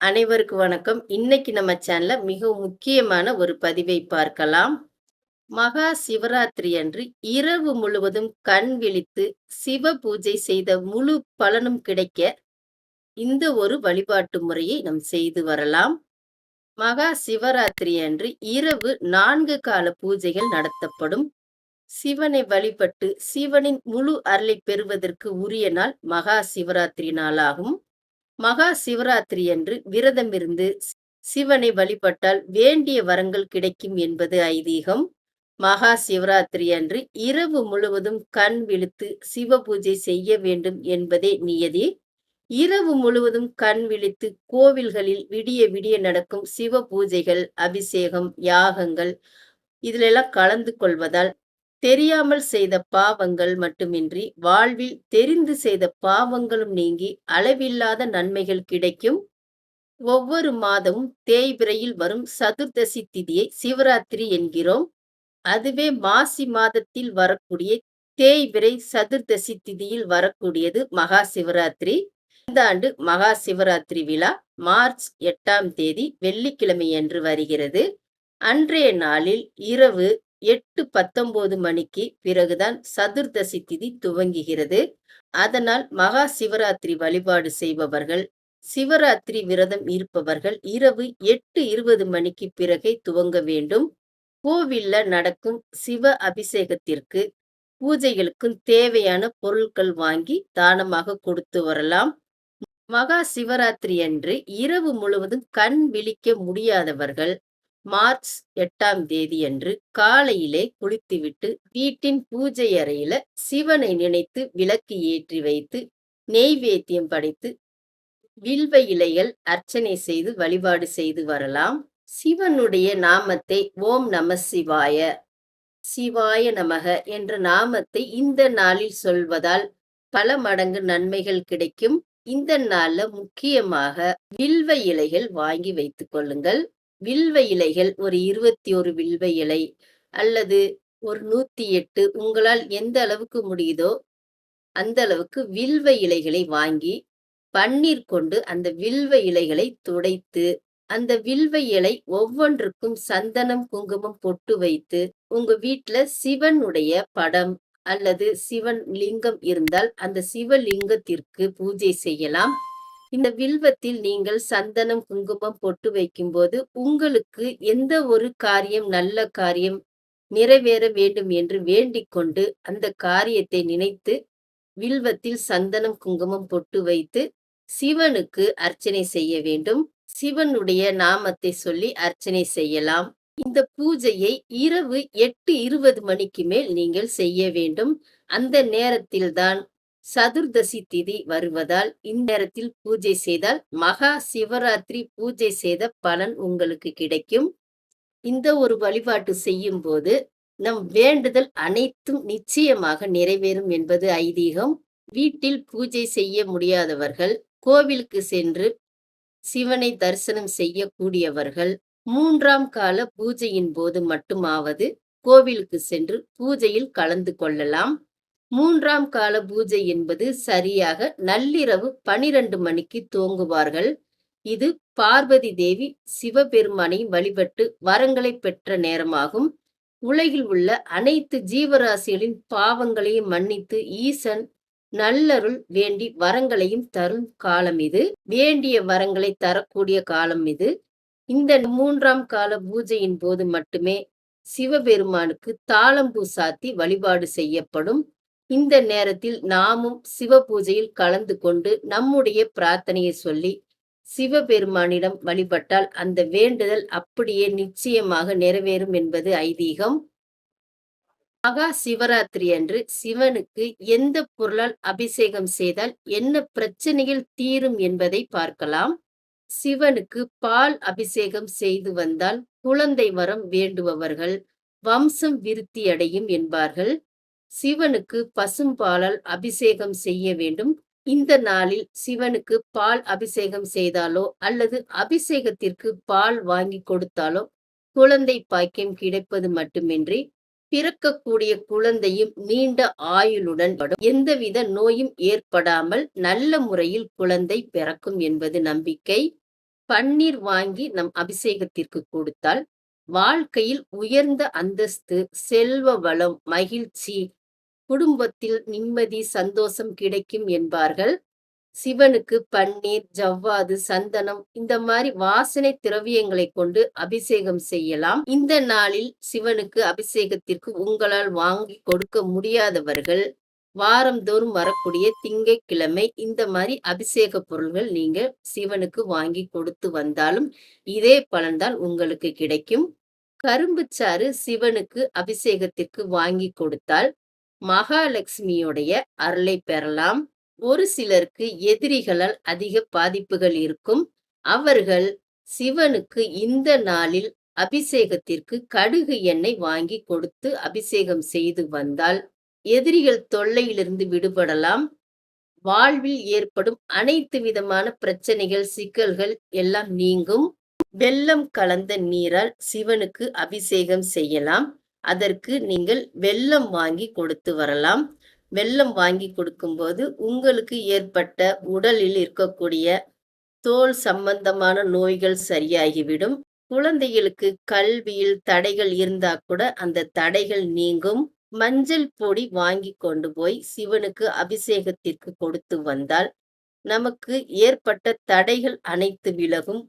அனைவருக்கு வணக்கம். இன்னைக்கு நம்ம சேனல்ல மிக முக்கியமான ஒரு பதிவை பார்க்கலாம். மகா சிவராத்திரி அன்று இரவு முழுவதும் கண் விழித்து சிவ பூஜை செய்த முழு பலனும் கிடைக்க இந்த ஒரு வழிபாட்டு முறையை நாம் செய்து வரலாம். மகா சிவராத்திரி அன்று இரவு நான்கு கால பூஜைகள் நடத்தப்படும். சிவனை வழிபட்டு சிவனின் முழு அருளை பெறுவதற்கு உரிய நாள் மகா சிவராத்திரி நாளாகும். மகா சிவராத்திரி அன்று விரதமிருந்து சிவனை வழிபட்டால் வேண்டிய வரங்கள் கிடைக்கும் என்பது ஐதீகம். மகா சிவராத்திரி அன்று இரவு முழுவதும் கண் விழித்து சிவ பூஜை செய்ய வேண்டும் என்பதே நியதி. இரவு முழுவதும் கண் விழித்து கோவில்களில் விடிய விடிய நடக்கும் சிவ பூஜைகள், அபிஷேகம், யாகங்கள் இதிலெல்லாம் கலந்து கொள்வதால் தெரியாமல் செய்த பாவங்கள் மட்டுமின்றி வாழ்வில் தெரிந்து செய்த பாவங்களும் நீங்கி அளவில்லாத நன்மைகள் கிடைக்கும். ஒவ்வொரு மாதமும் தேய்பிரையில் வரும் சதுர்தசி திதியை சிவராத்திரி என்கிறோம். அதுவே மாசி மாதத்தில் வரக்கூடிய தேய்பிரை சதுர்தசி திதியில் வரக்கூடியது மகா சிவராத்திரி. இந்த ஆண்டு மகா சிவராத்திரி விழா மார்ச் எட்டாம் தேதி வெள்ளிக்கிழமையன்று வருகிறது. அன்றைய நாளில் இரவு 8:19 மணிக்கு பிறகுதான் சதுர்தசி திதி துவங்குகிறது. அதனால் மகா சிவராத்திரி வழிபாடு செய்பவர்கள், சிவராத்திரி விரதம் இருப்பவர்கள் இரவு 8:20 மணிக்கு பிறகே துவங்க வேண்டும். கோவில்ல நடக்கும் சிவ அபிஷேகத்திற்கு, பூஜைகளுக்கும் தேவையான பொருட்கள் வாங்கி தானமாக கொடுத்து வரலாம். மகா சிவராத்திரி அன்று இரவு முழுவதும் கண் விழிக்க முடியாதவர்கள் மார்ச் 8ஆம் தேதியன்று காலையிலே குளித்துவிட்டு வீட்டின் பூஜை அறையில சிவனை நினைத்து விளக்கு ஏற்றி வைத்து நெய்வேத்தியம் படைத்து வில்வ இலைகள் அர்ச்சனை செய்து வழிபாடு செய்து வரலாம். சிவனுடைய நாமத்தை ஓம் நம சிவாய, சிவாய நமக என்ற நாமத்தை இந்த நாளில் சொல்வதால் பல மடங்கு நன்மைகள் கிடைக்கும். இந்த நாள்ல முக்கியமாக வில்வ இலைகள் வாங்கி வைத்துக் கொள்ளுங்கள். வில்வ இலைகள் ஒரு 21 வில்வ இலை அல்லது ஒரு 108 உங்களால் எந்த அளவுக்கு முடியுதோ அந்த அளவுக்கு வில்வ இலைகளை வாங்கி பன்னீர் கொண்டு அந்த வில்வ இலைகளை துடைத்து அந்த வில்வ இலை ஒவ்வொன்றுக்கும் சந்தனம், குங்குமம் பொட்டு வைத்து உங்க வீட்டுல சிவனுடைய படம் அல்லது சிவன் லிங்கம் இருந்தால் அந்த சிவலிங்கத்திற்கு பூஜை செய்யலாம். இந்த வில்வத்தில் நீங்கள் சந்தனம், குங்குமம் பொட்டு வைக்கும்போது உங்களுக்கு எந்த ஒரு காரியம் நல்ல காரியம் நிறைவேற வேண்டும் என்று வேண்டிக் கொண்டு அந்த காரியத்தை நினைத்து வில்வத்தில் சந்தனம், குங்குமம் பொட்டு வைத்து சிவனுக்கு அர்ச்சனை செய்ய வேண்டும். சிவனுடைய நாமத்தை சொல்லி அர்ச்சனை செய்யலாம். இந்த பூஜையை இரவு 8:20 மணிக்கு மேல் நீங்கள் செய்ய வேண்டும். அந்த நேரத்தில்தான் சதுர்தசி திதி வருவதால் இந்நேரத்தில் பூஜை செய்தால் மகா சிவராத்திரி பூஜை செய்த பலன் உங்களுக்கு கிடைக்கும். இந்த ஒரு வழிபாட்டு செய்யும்போது நம் வேண்டுதல் அனைத்தும் நிச்சயமாக நிறைவேறும் என்பது ஐதீகம். வீட்டில் பூஜை செய்ய முடியாதவர்கள் கோவிலுக்கு சென்று சிவனை தரிசனம் செய்யக்கூடியவர்கள் மூன்றாம் கால பூஜையின் போது மட்டுமாவது கோவிலுக்கு சென்று பூஜையில் கலந்து கொள்ளலாம். மூன்றாம் கால பூஜை என்பது சரியாக நள்ளிரவு 12 மணிக்கு துவங்குவார்கள். இது பார்வதி தேவி சிவபெருமானை வழிபட்டு வரங்களை பெற்ற நேரமாகும். உலகில் உள்ள அனைத்து ஜீவராசிகளின் பாவங்களையும் மன்னித்து ஈசன் நல்லருள் வேண்டி வரங்களையும் தரும் காலம் இது. வேண்டிய வரங்களை தரக்கூடிய காலம் இது. இந்த மூன்றாம் கால பூஜையின் போது மட்டுமே சிவபெருமானுக்கு தாளம்பூ சாத்தி வழிபாடு செய்யப்படும். இந்த நேரத்தில் நாமும் சிவ பூஜையில் கலந்து கொண்டு நம்முடைய பிரார்த்தனையை சொல்லி சிவபெருமானிடம் வழிபட்டால் அந்த வேண்டுதல் அப்படியே நிச்சயமாக நிறைவேறும் என்பது ஐதீகம். மகா சிவராத்திரி அன்று சிவனுக்கு எந்த பொருளால் அபிஷேகம் செய்தால் என்ன பிரச்சனைகள் தீரும் என்பதை பார்க்கலாம். சிவனுக்கு பால் அபிஷேகம் செய்து வந்தால் குழந்தை வரம் வேண்டுபவர்கள் வம்சம் விருத்தியடையும் என்பார்கள். சிவனுக்கு பசும்பாலால் அபிஷேகம் செய்ய வேண்டும். இந்த நாளில் சிவனுக்கு பால் அபிஷேகம் செய்தாலோ அல்லது அபிஷேகத்திற்கு பால் வாங்கி கொடுத்தாலோ குழந்தை பாக்கியம் கிடைப்பது மட்டுமின்றி பிறக்கக்கூடிய குழந்தையும் நீண்ட ஆயுளுடன் எந்தவித நோயும் ஏற்படாமல் நல்ல முறையில் குழந்தை பிறக்கும் என்பது நம்பிக்கை பன்னீர் வாங்கி நம் அபிஷேகத்திற்கு கொடுத்தால் வாழ்க்கையில் உயர்ந்த அந்தஸ்து செல்வ வளம் மகிழ்ச்சி குடும்பத்தில் நிம்மதி சந்தோஷம் கிடைக்கும் என்பார்கள். சிவனுக்கு பன்னீர் ஜவ்வாது சந்தனம் இந்த மாதிரி வாசனை திரவியங்களை கொண்டு அபிஷேகம் செய்யலாம். இந்த நாளில் சிவனுக்கு அபிஷேகத்திற்கு உங்களால் வாங்கி கொடுக்க முடியாதவர்கள் வாரந்தோறும் வரக்கூடிய திங்கட்கிழமை இந்த மாதிரி அபிஷேக பொருள்கள் நீங்க சிவனுக்கு வாங்கி கொடுத்து வந்தாலும் இதே பலன்தான் உங்களுக்கு கிடைக்கும். கரும்பு சாறு சிவனுக்கு அபிஷேகத்திற்கு வாங்கி கொடுத்தால் மகாலட்சுமியுடைய அருளை பெறலாம். ஒரு சிலருக்கு எதிரிகளால் அதிக பாதிப்புகள் இருக்கும். அவர்கள் சிவனுக்கு இந்த நாளில் அபிஷேகத்திற்கு கடுகு எண்ணெய் வாங்கி கொடுத்து அபிஷேகம் செய்து வந்தால் எதிரிகள் தொல்லையிலிருந்து விடுபடலாம். வாழ்வில் ஏற்படும் அனைத்து விதமான பிரச்சனைகள் சிக்கல்கள் எல்லாம் நீங்கும். வெள்ளம் கலந்த நீரால் சிவனுக்கு அபிஷேகம் செய்யலாம். அதற்கு நீங்கள் வெள்ளம் வாங்கி கொடுத்து வரலாம். வெள்ளம் வாங்கி கொடுக்கும்போது உங்களுக்கு ஏற்பட்ட உடலில் இருக்கக்கூடிய தோல் சம்பந்தமான நோய்கள் சரியாகிவிடும். குழந்தைகளுக்கு கல்வியில் தடைகள் இருந்தா கூட அந்த தடைகள் நீங்கும். மஞ்சள் பொடி வாங்கி கொண்டு போய் சிவனுக்கு அபிஷேகத்திற்கு கொடுத்து வந்தால் நமக்கு ஏற்பட்ட தடைகள் அனைத்து விலகும்.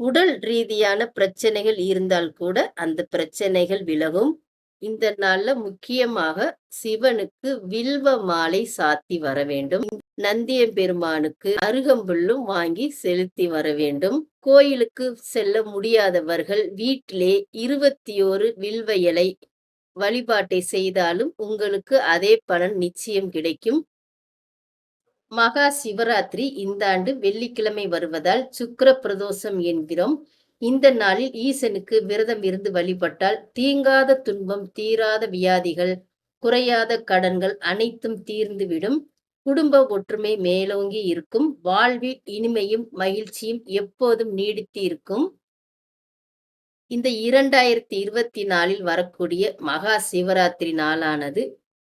உடல் ரீதியான பிரச்சனைகள் இருந்தால் கூட அந்த பிரச்சனைகள் விலகும். இந்த நாள்ல முக்கியமாக சிவனுக்கு வில்வ மாலை சாத்தி வர வேண்டும். நந்தியம்பெருமானுக்கு அருகம்புல்லும் வாங்கி செலுத்தி வர வேண்டும். கோயிலுக்கு செல்ல முடியாதவர்கள் வீட்டிலே இருபத்தி ஓரு வில்வ இலை வழிபாட்டை செய்தாலும் உங்களுக்கு அதே பலன் நிச்சயம் கிடைக்கும். மகா சிவராத்திரி இந்த ஆண்டு வெள்ளிக்கிழமை வருவதால் சுக்கர பிரதோஷம் என்கிறோம். இந்த நாளில் ஈசனுக்கு விரதம் இருந்து வழிபட்டால் தீங்காத துன்பம் தீராத வியாதிகள் குறையாத கடன்கள் அனைத்தும் தீர்ந்துவிடும். குடும்ப ஒற்றுமை மேலோங்கி இருக்கும். வாழ்வில் இனிமையும் மகிழ்ச்சியும் எப்போதும் நீடித்து இருக்கும். இந்த இரண்டாயிரத்தி இருபத்தி நாலில் வரக்கூடிய மகா சிவராத்திரி நாளானது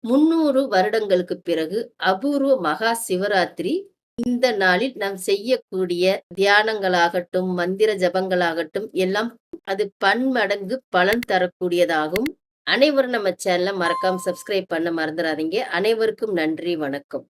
முன்னூறு வருடங்களுக்கு பிறகு அபூர்வ மகா சிவராத்திரி. இந்த நாளில் நாம் செய்யக்கூடிய தியானங்களாகட்டும் மந்திர ஜபங்களாகட்டும் எல்லாம் அது பன்மடங்கு பலன் தரக்கூடியதாகும். அனைவரும் நம்ம சேனலை மறக்காம சப்ஸ்கிரைப் பண்ண மறந்துடாதீங்க. அனைவருக்கும் நன்றி வணக்கம்.